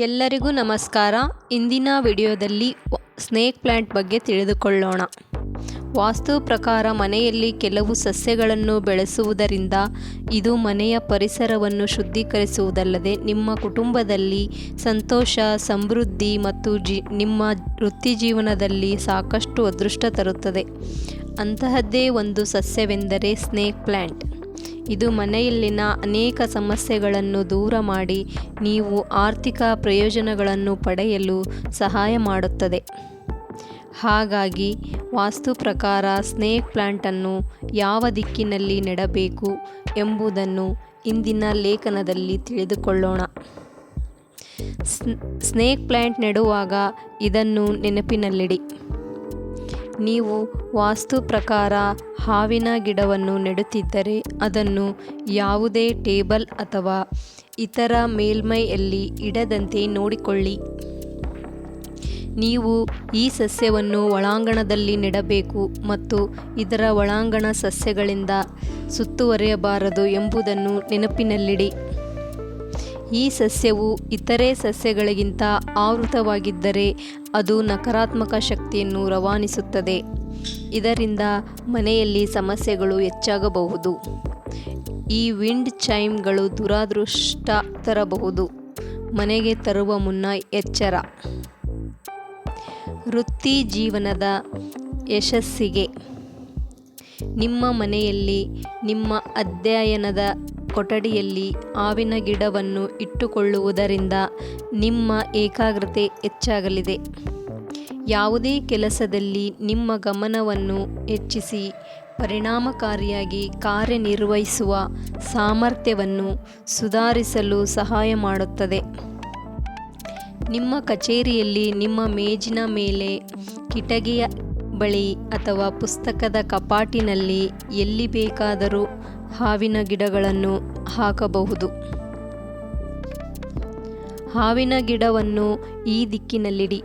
ಎಲ್ಲರಿಗೂ ನಮಸ್ಕಾರ. ಇಂದಿನ ವಿಡಿಯೋದಲ್ಲಿ ಸ್ನೇಕ್ ಪ್ಲ್ಯಾಂಟ್ ಬಗ್ಗೆ ತಿಳಿದುಕೊಳ್ಳೋಣ. ವಾಸ್ತು ಪ್ರಕಾರ ಮನೆಯಲ್ಲಿ ಕೆಲವು ಸಸ್ಯಗಳನ್ನು ಬೆಳೆಸುವುದರಿಂದ ಇದು ಮನೆಯ ಪರಿಸರವನ್ನು ಶುದ್ಧೀಕರಿಸುವುದಲ್ಲದೆ ನಿಮ್ಮ ಕುಟುಂಬದಲ್ಲಿ ಸಂತೋಷ, ಸಮೃದ್ಧಿ ಮತ್ತು ಜಿ, ನಿಮ್ಮ ವೃತ್ತಿ ಜೀವನದಲ್ಲಿ ಸಾಕಷ್ಟು ಅದೃಷ್ಟ ತರುತ್ತದೆ. ಅಂತಹದ್ದೇ ಒಂದು ಸಸ್ಯವೆಂದರೆ ಸ್ನೇಕ್ ಪ್ಲ್ಯಾಂಟ್ ಇದು ಮನೆಯಲ್ಲಿನ ಅನೇಕ ಸಮಸ್ಯೆಗಳನ್ನು ದೂರ ಮಾಡಿ ನೀವು ಆರ್ಥಿಕ ಪ್ರಯೋಜನಗಳನ್ನು ಪಡೆಯಲು ಸಹಾಯ ಮಾಡುತ್ತದೆ. ಹಾಗಾಗಿ ವಾಸ್ತು ಪ್ರಕಾರ ಸ್ನೇಕ್ ಪ್ಲಾಂಟನ್ನು ಯಾವ ದಿಕ್ಕಿನಲ್ಲಿ ನೆಡಬೇಕು ಎಂಬುದನ್ನು ಇಂದಿನ ಲೇಖನದಲ್ಲಿ ತಿಳಿದುಕೊಳ್ಳೋಣ. ಸ್ನ್- ಸ್ನೇಕ್ ಪ್ಲಾಂಟ್ ನೆಡುವಾಗ ಇದನ್ನು ನೆನಪಿನಲ್ಲಿಡಿ. ನೀವು ವಾಸ್ತು ಪ್ರಕಾರ ಹಾವಿನ ಗಿಡವನ್ನು ನೆಡುತ್ತಿದ್ದರೆ ಅದನ್ನು ಯಾವುದೇ ಟೇಬಲ್ ಅಥವಾ ಇತರ ಮೇಲ್ಮೈಯಲ್ಲಿ ಇಡದಂತೆ ನೋಡಿಕೊಳ್ಳಿ. ನೀವು ಈ ಸಸ್ಯವನ್ನು ಒಳಾಂಗಣದಲ್ಲಿ ನೆಡಬೇಕು ಮತ್ತು ಇದರ ಒಳಾಂಗಣ ಸಸ್ಯಗಳಿಂದ ಸುತ್ತುವರಿಯಬಾರದು ಎಂಬುದನ್ನು ನೆನಪಿನಲ್ಲಿಡಿ. ಈ ಸಸ್ಯವು ಇತರೆ ಸಸ್ಯಗಳಿಗಿಂತ ಆವೃತವಾಗಿದ್ದರೆ ಅದು ನಕಾರಾತ್ಮಕ ಶಕ್ತಿಯನ್ನು ರವಾನಿಸುತ್ತದೆ. ಇದರಿಂದ ಮನೆಯಲ್ಲಿ ಸಮಸ್ಯೆಗಳು ಹೆಚ್ಚಾಗಬಹುದು. ಈ ವಿಂಡ್ ಚೈಮ್ಗಳು ದುರಾದೃಷ್ಟ ತರಬಹುದು. ಮನೆಗೆ ತರುವ ಮುನ್ನ ಎಚ್ಚರ. ವೃತ್ತಿ ಜೀವನದ ಯಶಸ್ಸಿಗೆ. ನಿಮ್ಮ ಮನೆಯಲ್ಲಿ ನಿಮ್ಮ ಅಧ್ಯಯನದ ಕೊಠಡಿಯಲ್ಲಿ ಆವಿನ ಗಿಡವನ್ನು ಇಟ್ಟುಕೊಳ್ಳುವುದರಿಂದ ನಿಮ್ಮ ಏಕಾಗ್ರತೆ ಹೆಚ್ಚಾಗಲಿದೆ. ಯಾವುದೇ ಕೆಲಸದಲ್ಲಿ ನಿಮ್ಮ ಗಮನವನ್ನು ಹೆಚ್ಚಿಸಿ ಪರಿಣಾಮಕಾರಿಯಾಗಿ ಕಾರ್ಯನಿರ್ವಹಿಸುವ ಸಾಮರ್ಥ್ಯವನ್ನು ಸುಧಾರಿಸಲು ಸಹಾಯ ಮಾಡುತ್ತದೆ. ನಿಮ್ಮ ಕಚೇರಿಯಲ್ಲಿ ನಿಮ್ಮ ಮೇಜಿನ ಮೇಲೆ ಕಿಟಕಿಯ ಬಳಿ ಅಥವಾ ಪುಸ್ತಕದ ಕಪಾಟಿನಲ್ಲಿ ಎಲ್ಲಿ ಬೇಕಾದರೂ ಹಾವಿನ ಗಿಡಗಳನ್ನು ಹಾಕಬಹುದು. ಹಾವಿನ ಗಿಡವನ್ನು ಈ ದಿಕ್ಕಿನಲ್ಲಿಡಿ.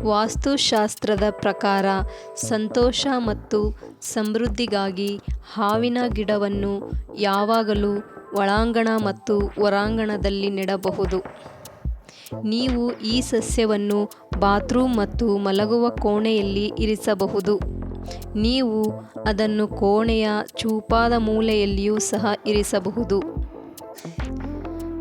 ವಾಸ್ತುಶಾಸ್ತ್ರದ ಪ್ರಕಾರ ಸಂತೋಷ ಮತ್ತು ಸಮೃದ್ಧಿಗಾಗಿ ಹಾವಿನ ಗಿಡವನ್ನು ಯಾವಾಗಲೂ ಒಳಾಂಗಣ ಮತ್ತು ಹೊರಾಂಗಣದಲ್ಲಿ ನೆಡಬಹುದು. ನೀವು ಈ ಸಸ್ಯವನ್ನು ಬಾತ್ರೂಮ್ ಮತ್ತು ಮಲಗುವ ಕೋಣೆಯಲ್ಲಿ ಇರಿಸಬಹುದು. ನೀವು ಅದನ್ನು ಕೋಣೆಯ ಚೂಪಾದ ಮೂಲೆಯಲ್ಲಿಯೂ ಸಹ ಇರಿಸಬಹುದು.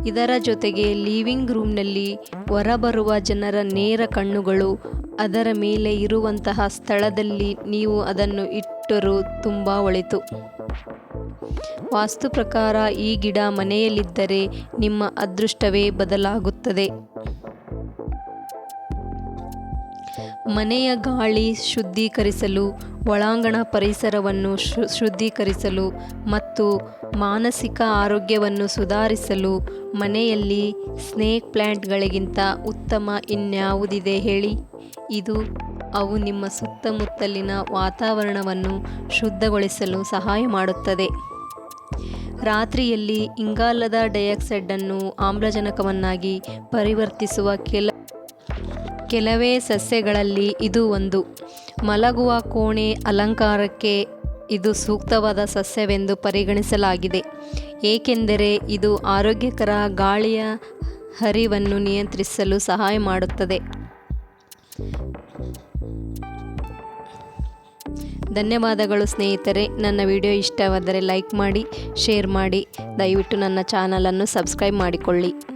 ಇದರ ಜೊತೆಗೆ ಲಿವಿಂಗ್ ರೂಮ್ನಲ್ಲಿ ಹೊರಬರುವ ಜನರ ನೇರ ಕಣ್ಣುಗಳು, ಅದರ ಮೇಲೆ ಇರುವಂತಹ ಸ್ಥಳದಲ್ಲಿ ನೀವು ಅದನ್ನು ಇಟ್ಟರೂ ತುಂಬ ಒಳಿತು. ವಾಸ್ತು ಪ್ರಕಾರ ಈ ಗಿಡ ಮನೆಯಲ್ಲಿದ್ದರೆ ನಿಮ್ಮ ಅದೃಷ್ಟವೇ ಬದಲಾಗುತ್ತದೆ. ಮನೆಯ ಗಾಳಿ ಶುದ್ಧೀಕರಿಸಲು ಒಳಾಂಗಣ ಪರಿಸರವನ್ನು ಶುದ್ಧೀಕರಿಸಲು ಮತ್ತು ಮಾನಸಿಕ ಆರೋಗ್ಯವನ್ನು ಸುಧಾರಿಸಲು ಮನೆಯಲ್ಲಿ ಸ್ನೇಕ್ ಪ್ಲ್ಯಾಂಟ್ಗಳಿಗಿಂತ ಉತ್ತಮ ಇನ್ಯಾವುದಿದೆ ಹೇಳಿ. ಇದು ಅವು ನಿಮ್ಮ ಸುತ್ತಮುತ್ತಲಿನ ವಾತಾವರಣವನ್ನು ಶುದ್ಧಗೊಳಿಸಲು ಸಹಾಯ ಮಾಡುತ್ತದೆ. ರಾತ್ರಿಯಲ್ಲಿ ಇಂಗಾಲದ ಡೈಆಕ್ಸೈಡನ್ನು ಆಮ್ಲಜನಕವನ್ನಾಗಿ ಪರಿವರ್ತಿಸುವ ಕೆಲ, ಕೆಲವೇ ಸಸ್ಯಗಳಲ್ಲಿ ಇದು ಒಂದು. ಮಲಗುವ ಕೋಣೆ ಅಲಂಕಾರಕ್ಕೆ ಇದು ಸೂಕ್ತವಾದ ಸಸ್ಯವೆಂದು ಪರಿಗಣಿಸಲಾಗಿದೆ. ಏಕೆಂದರೆ ಇದು ಆರೋಗ್ಯಕರ ಗಾಳಿಯ ಹರಿವನ್ನು ನಿಯಂತ್ರಿಸಲು ಸಹಾಯ ಮಾಡುತ್ತದೆ. ಧನ್ಯವಾದಗಳು ಸ್ನೇಹಿತರೆ. ನನ್ನ ವಿಡಿಯೋ ಇಷ್ಟವಾದರೆ ಲೈಕ್ ಮಾಡಿ, ಶೇರ್ ಮಾಡಿ. ದಯವಿಟ್ಟು ನನ್ನ ಚಾನಲನ್ನು ಸಬ್ಸ್ಕ್ರೈಬ್ ಮಾಡಿಕೊಳ್ಳಿ.